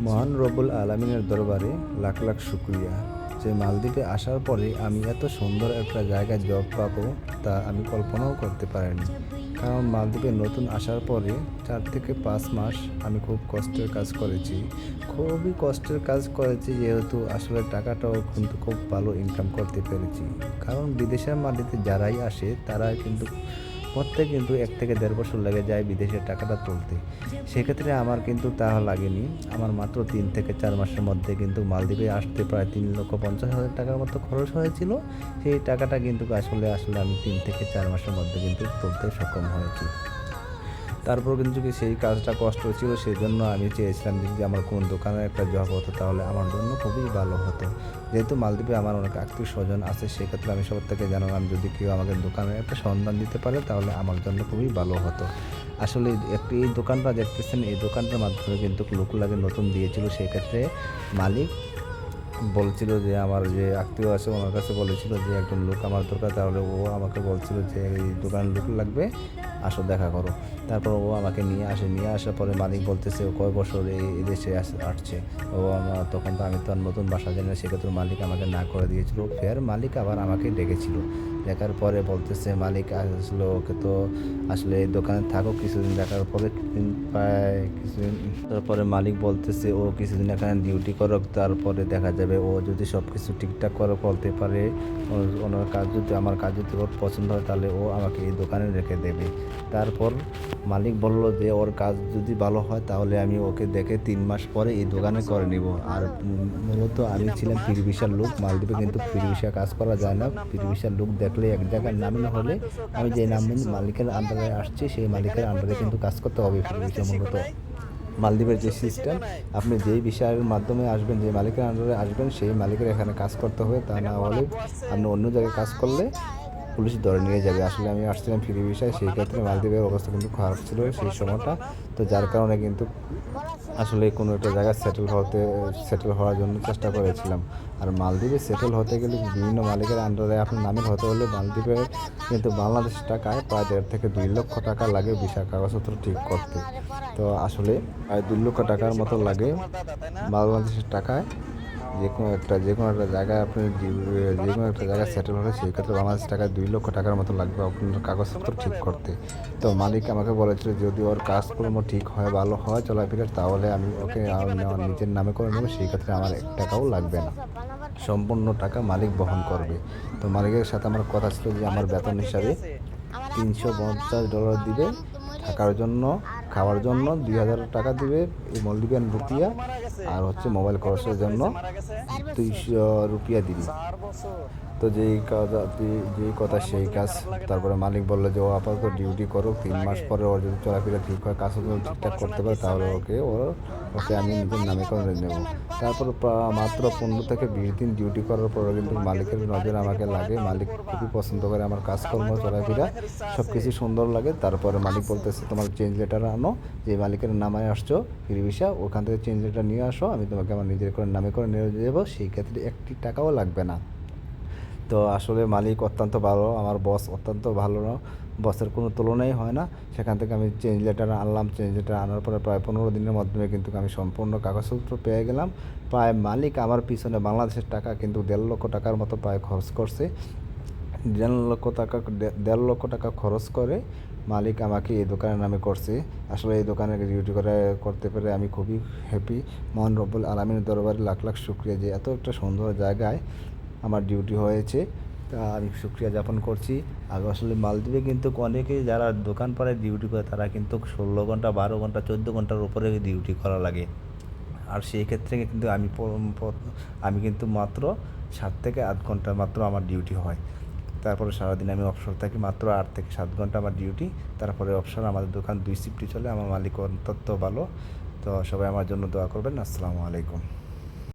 মহান রবুল আলমিনের দরবারে লাখ লাখ শুক্রিয়া। যে মালদ্বীপে আসার পরে আমি এত সুন্দর একটা জায়গায় জব পাবো তা আমি কল্পনাও করতে পারিনি। কারণ মালদ্বীপে নতুন আসার পরে চার থেকে পাঁচ মাস আমি খুব কষ্টের কাজ করেছি। খুবই কষ্টের কাজ করেছি যেহেতু আসলে টাকাটাও কিন্তু খুব ভালো ইনকাম করতে পেরেছি। কারণ বিদেশের মাটিতে যারাই আসে তারা কিন্তু প্রত্যেক কিন্তু এক থেকে দেড় বছর লেগে যায় বিদেশের টাকাটা তুলতে। সেক্ষেত্রে আমার কিন্তু তা লাগেনি। আমার মাত্র তিন থেকে চার মাসের মধ্যে কিন্তু মালদ্বীপে আসতে প্রায় তিন লক্ষ পঞ্চাশ হাজার টাকার মতো খরচ হয়েছিল। সেই টাকাটা কিন্তু আসলে আসলে আমি তিন থেকে চার মাসের মধ্যে কিন্তু তুলতে সক্ষম হয়েছি। তারপর কিন্তু কি সেই কাজটা কষ্ট ছিল সেই জন্য আমি চেয়েছিলাম যদি আমার কোন দোকানের একটা জব হতো তাহলে আমার জন্য খুবই ভালো হতো। যেহেতু মালদ্বীপে আমার অনেক আত্মীয় স্বজন আছে, সেক্ষেত্রে আমি সবার থেকে জানালাম যদি কেউ আমাকে দোকানের একটা সন্ধান দিতে পারে তাহলে আমার জন্য খুবই ভালো হতো। আসলে একটি এই দোকানটা দেখতেছেন, এই দোকানটার মাধ্যমে কিন্তু লোক লাগে নতুন দিয়েছিল, সেক্ষেত্রে মালিক বলছিল যে, আমার যে আত্মীয় আছে ওনার কাছে বলেছিল যে, একজন লোক আমার দরকার, তাহলে ও আমাকে বলছিল যে, এই দোকানের লোক লাগবে আসো, দেখা করো। তারপর ও আমাকে নিয়ে আসে, নিয়ে আসার পরে মালিক বলতেছে, ও কয় বছর এই দেশে আস- আসছে? ও আমার তখন তো আমি তো নতুন বাসা জানি না সেক্ষেত্রে মালিক আমাকে না করে দিয়েছিল। ফের মালিক আবার আমাকে ডেকেছিল। দেখার পরে বলতেছে, মালিক আসলো, ওকে তো আসলে এই দোকানে থাকো কিছুদিন। দেখার পরে কিছুদিন প্রায় কিছুদিন তারপরে মালিক বলতেছে, ও কিছুদিন এখানে ডিউটি করুক, তারপরে দেখা যাবে ও যদি সব কিছু ঠিকঠাক করে, করতে পারে ওনার কাজ যদি, আমার কাজ যদি ওর পছন্দ হয়, তাহলে ও আমাকে এই দোকানে রেখে দেবে। তারপর মালিক বলল যে, ওর কাজ যদি ভালো হয় তাহলে আমি ওকে দেখে তিন মাস পরে এই দোকানে করে নিব। আর মূলত আমি ছিলাম ফিরবিশার লোক, মালদ্বীপে কিন্তু ফিরবিশা কাজ করা যায় না। ফিরবিশার লোক দেখলে এক জায়গায় নামিয়ে হলে আমি যে নাম মালিকের আন্ডারে আসছি, সেই মালিকের আন্ডারে কিন্তু কাজ করতে হবে ফিরবিশা মূলত। মালদ্বীপের যে সিস্টেম আপনি যেই বিষয়ের মাধ্যমে আসবেন, যে মালিকের আন্ডারে আসবেন, সেই মালিকের এখানে কাজ করতে হবে। তা না হলে আপনি অন্য জায়গায় কাজ করলে পুলিশ ধরে নিয়ে যাবে। আসলে আমি আসছিলাম ফ্রি বিষয়, সেই ক্ষেত্রে মালদ্বীপের অবস্থা কিন্তু খারাপ ছিল সেই সময়টা। তো যার কারণে কিন্তু আসলে কোনো একটা জায়গায় সেটেল হতে সেটেল হওয়ার জন্য চেষ্টা করেছিলাম। আর মালদ্বীপে সেটেল হতে গেলে বিভিন্ন মালিকের আন্ডারে আপনার নামের হতে হলে মালদ্বীপে কিন্তু বাংলাদেশ টাকায় প্রায় দেড় থেকে দুই লক্ষ টাকা লাগে ভিসা কাগজপত্র ঠিক করতে। তো আসলে প্রায় দুই লক্ষ টাকার মতো লাগে বাংলাদেশের টাকায়। যে কোনো একটা যে কোনো একটা জায়গায় আপনি যে- কোনো একটা জায়গায় সেটেল হলে সেই ক্ষেত্রে বাংলাদেশ টাকায় দুই লক্ষ টাকার মতো লাগবে আপনার কাগজপত্র ঠিক করতে। তো মালিক আমাকে বলেছিল, যদি ওর কাজকর্ম ঠিক হয়, ভালো হয়, চলাফেরা, তাহলে আমি ওকে নিজের নামে করে নেব সেই ক্ষেত্রে আমার এক টাকাও লাগবে না। সম্পূর্ণ টাকা মালিক বহন করবে। তো মালিকের সাথে আমার কথা ছিল যে, আমার বেতন হিসাবে তিনশো পঞ্চাশ ডলার দিবে, থাকার জন্য খাওয়ার জন্য দুই হাজার টাকা দিবে এই মলদ্বীপিয়ান রুপিয়া আর হচ্ছে মোবাইল খরচের জন্য দুইশো রুপিয়া দিবি। তো যেই কাজ যে- যেই কথা সেই কাজ। তারপরে মালিক বলল যে, ও আপাতত ডিউটি করুক, তিন মাস পরে ওর যদি চলাফেরা ঠিক হয়, কাজ ঠিকঠাক করতে পারে, তাহলে ওকে, ওর, ওকে আমি নিজের নামে করে নেব। তারপর মাত্র পনেরো থেকে বিশ দিন ডিউটি করার পরে কিন্তু মালিকের নজর আমাকে লাগে। মালিক খুবই পছন্দ করে আমার কাজকর্ম, চলাফেরা সব কিছু সুন্দর লাগে। তারপরে মালিক বলতেছে, তোমার চেঞ্জ লেটার আনো। যে মালিকের নামে আসছো ফিরিবিসা ওখান থেকে চেঞ্জ লেটার নিয়ে আসো, আমি তোমাকে আমার নিজের করে নামে করে নিয়ে যাব, সেই ক্ষেত্রে একটি টাকাও লাগবে না। তো আসলে মালিক অত্যন্ত ভালো, আমার বস অত্যন্ত ভালো বসের কোনো তুলনাই হয় না। সেখান থেকে আমি চেঞ্জ লেটার আনলাম চেঞ্জ লেটার আনার পরে প্রায় পনেরো দিনের মাধ্যমে কিন্তু আমি সম্পূর্ণ কাগজপত্র পেয়ে গেলাম। প্রায় মালিক আমার পিছনে বাংলাদেশের টাকা কিন্তু দেড় লক্ষ টাকার মতো প্রায় খরচ করছে। দেড় লক্ষ টাকা দেড় লক্ষ টাকা খরচ করে মালিক আমাকে এই দোকানের নামে করছে। আসলে এই দোকানে ডিউটি করে, করতে পেরে আমি খুবই হ্যাপি মহান রব্বুল আলমীর দরবারে লাখ লাখ শুক্রিয়া যে এত একটা সুন্দর জায়গায় আমার ডিউটি হয়েছে। তা আমি শুক্রিয়া যাপন করছি। আর আসলে মালদ্বীপে কিন্তু অনেকে যারা দোকান পাড়ায় ডিউটি করে, তারা কিন্তু ষোলো ঘণ্টা, বারো ঘণ্টা, চোদ্দ ঘণ্টার উপরে ডিউটি করা লাগে। আর সেই ক্ষেত্রে কিন্তু আমি আমি কিন্তু মাত্র সাত থেকে আধ ঘণ্টা মাত্র আমার ডিউটি হয়। তারপরে সারাদিন আমি অবসর থাকি মাত্র আট থেকে সাত ঘণ্টা আমার ডিউটি তারপরে অবসর, আমাদের দোকান দুই সিফটি চলে, আমার মালিক অত্যন্ত ভালো, তো সবাই আমার জন্য দোয়া করবেন, আসসালামু আলাইকুম।